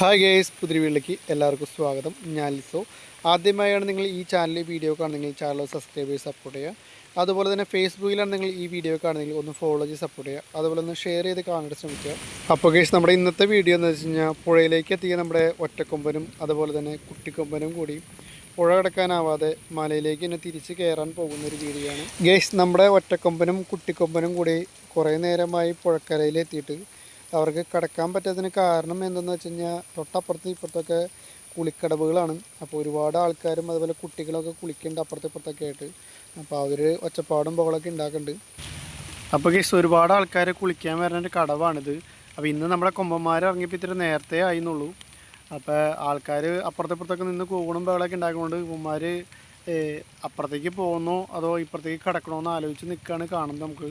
Hi guys പുതിയ വീട്ടിലേക്ക് എല്ലാവർക്കും സ്വാഗതം. ഞാൻ ലിസോ. ആദ്യമായാണ് നിങ്ങൾ ഈ ചാനൽ വീഡിയോ കാണുന്നെങ്കിൽ ചാനൽ സബ്സ്ക്രൈബ് ചെയ്ത് സപ്പോർട്ട് ചെയ്യുക. അതുപോലെ തന്നെ ഫേസ്ബുക്കിലാണ് നിങ്ങൾ ഈ വീഡിയോ കാണുന്നെങ്കിൽ ഒന്ന് ഫോളോ ചെയ്ത് സപ്പോർട്ട് ചെയ്യുക. അതുപോലെ ഒന്ന് ഷെയർ ചെയ്ത് കാണാൻ ശ്രമിക്കുക. അപ്പോൾ ഗേസ് നമ്മുടെ ഇന്നത്തെ വീഡിയോ എന്ന് വെച്ച് കഴിഞ്ഞാൽ പുഴയിലേക്ക് എത്തിയ നമ്മുടെ ഒറ്റക്കൊമ്പനും അതുപോലെ തന്നെ കുട്ടിക്കൊമ്പനും കൂടി പുഴ കിടക്കാനാവാതെ മലയിലേക്ക് തന്നെ തിരിച്ച് കയറാൻ പോകുന്ന ഒരു വീഡിയോ ആണ്. ഗേസ് നമ്മുടെ ഒറ്റക്കൊമ്പനും കുട്ടിക്കൊമ്പനും കൂടി കുറേ നേരമായി പുഴക്കരയിൽ എത്തിയിട്ട് അവർക്ക് കിടക്കാൻ പറ്റാത്തതിന് കാരണം എന്തെന്ന് വെച്ച് കഴിഞ്ഞാൽ തൊട്ടപ്പുറത്ത് ഇപ്പുറത്തൊക്കെ കുളിക്കടവുകളാണ്. അപ്പോൾ ഒരുപാട് ആൾക്കാരും അതുപോലെ കുട്ടികളൊക്കെ കുളിക്കുന്നുണ്ട് അപ്പുറത്തെ ഇപ്പുറത്തൊക്കെ ആയിട്ട്. അപ്പോൾ അവർ ഒച്ചപ്പാടും ബഹളമൊക്കെ ഉണ്ടാക്കുന്നുണ്ട് അപ്പോൾ കേസ് ഒരുപാട് ആൾക്കാർ കുളിക്കാൻ വരുന്ന ഒരു കടവാണിത്. അപ്പോൾ ഇന്ന് നമ്മുടെ കൊമ്പന്മാർ ഇറങ്ങിയപ്പോൾ ഇത്തിരി നേരത്തെ ആയിന്നുള്ളൂ. അപ്പോൾ ആൾക്കാർ അപ്പുറത്തെ ഇപ്പുറത്തൊക്കെ നിന്ന് കൂണും ബഹളമൊക്കെ ഉണ്ടാക്കുന്നുണ്ട് കൊമ്പന്മാർ അപ്പുറത്തേക്ക് പോകുന്നോ അതോ ഇപ്പുറത്തേക്ക് കിടക്കണോ എന്ന് ആലോചിച്ച് നിൽക്കുകയാണ് കാണുന്നത് നമുക്ക്.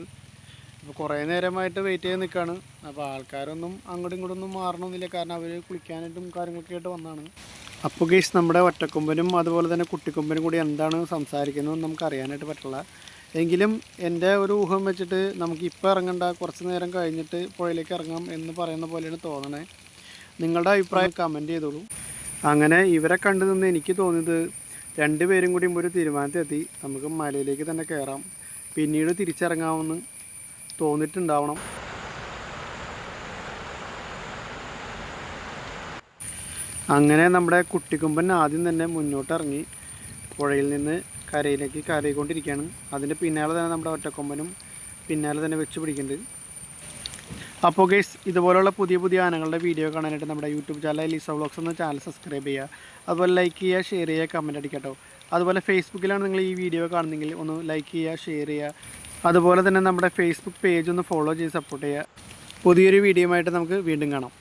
അപ്പോൾ കുറേ നേരമായിട്ട് വെയിറ്റ് ചെയ്ത് നിൽക്കുകയാണ് അപ്പോൾ ആൾക്കാരൊന്നും അങ്ങോട്ടും ഇങ്ങോട്ടും ഒന്നും മാറണമെന്നില്ല കാരണം അവർ കുളിക്കാനായിട്ടും കാര്യങ്ങളൊക്കെ ആയിട്ട് വന്നതാണ് അപ്പോൾ ഗേസ് നമ്മുടെ ഒറ്റക്കൊമ്പനും അതുപോലെ തന്നെ കുട്ടിക്കൊമ്പനും കൂടി എന്താണ് സംസാരിക്കുന്നതെന്ന് നമുക്ക് അറിയാനായിട്ട് പറ്റില്ല. എങ്കിലും എന്റെ ഒരു ഊഹം വെച്ചിട്ട് നമുക്ക് ഇപ്പോൾ ഇറങ്ങണ്ട കുറച്ച് നേരം കഴിഞ്ഞിട്ട് പുഴയിലേക്ക് ഇറങ്ങാം എന്ന് പറയുന്ന പോലെയാണ് തോന്നണേ. നിങ്ങളുടെ അഭിപ്രായം കമന്റ് ചെയ്തോളൂ. അങ്ങനെ ഇവരെ കണ്ടു നിന്ന് എനിക്ക് തോന്നിയത് രണ്ടുപേരും കൂടി ഒരു തീരുമാനത്തിലെത്തി. നമുക്ക് മലയിലേക്ക് തന്നെ കയറാം പിന്നീട് തിരിച്ചിറങ്ങാമെന്ന് തോന്നിയിട്ടുണ്ടാവണം അങ്ങനെ നമ്മുടെ കുട്ടിക്കുമ്പൻ ആദ്യം തന്നെ മുന്നോട്ടിറങ്ങി പുഴയിൽ നിന്ന് കരയിലേക്ക് കരയിക്കൊണ്ടിരിക്കുകയാണ്. അതിന്റെ പിന്നാലെ തന്നെ നമ്മുടെ ഒറ്റക്കൊമ്പനും പിന്നാലെ തന്നെ വെച്ച് പിടിക്കുന്നുണ്ട്. അപ്പോൾ ഗേസ് ഇതുപോലുള്ള പുതിയ പുതിയ ആനകളുടെ വീഡിയോ കാണാനായിട്ട് നമ്മുടെ യൂട്യൂബ് ചാനൽ ലിസ വ്ളോഗ്സ് എന്ന ചാനൽ സബ്സ്ക്രൈബ് ചെയ്യുക. അതുപോലെ ലൈക്ക് ചെയ്യുക ഷെയർ ചെയ്യുക കമന്റ് അടിക്കട്ടോ അതുപോലെ ഫേസ്ബുക്കിലാണ് നിങ്ങൾ ഈ വീഡിയോ കാണുന്നെങ്കിൽ ഒന്ന് ലൈക്ക് ചെയ്യുക ഷെയർ ചെയ്യുക. അതുപോലെ തന്നെ നമ്മുടെ ഫേസ്ബുക്ക് പേജ് ഒന്ന് ഫോളോ ചെയ്ത് സപ്പോർട്ട് ചെയ്യുക. പുതിയൊരു വീഡിയോ ആയിട്ട് നമുക്ക് വീണ്ടും കാണാം.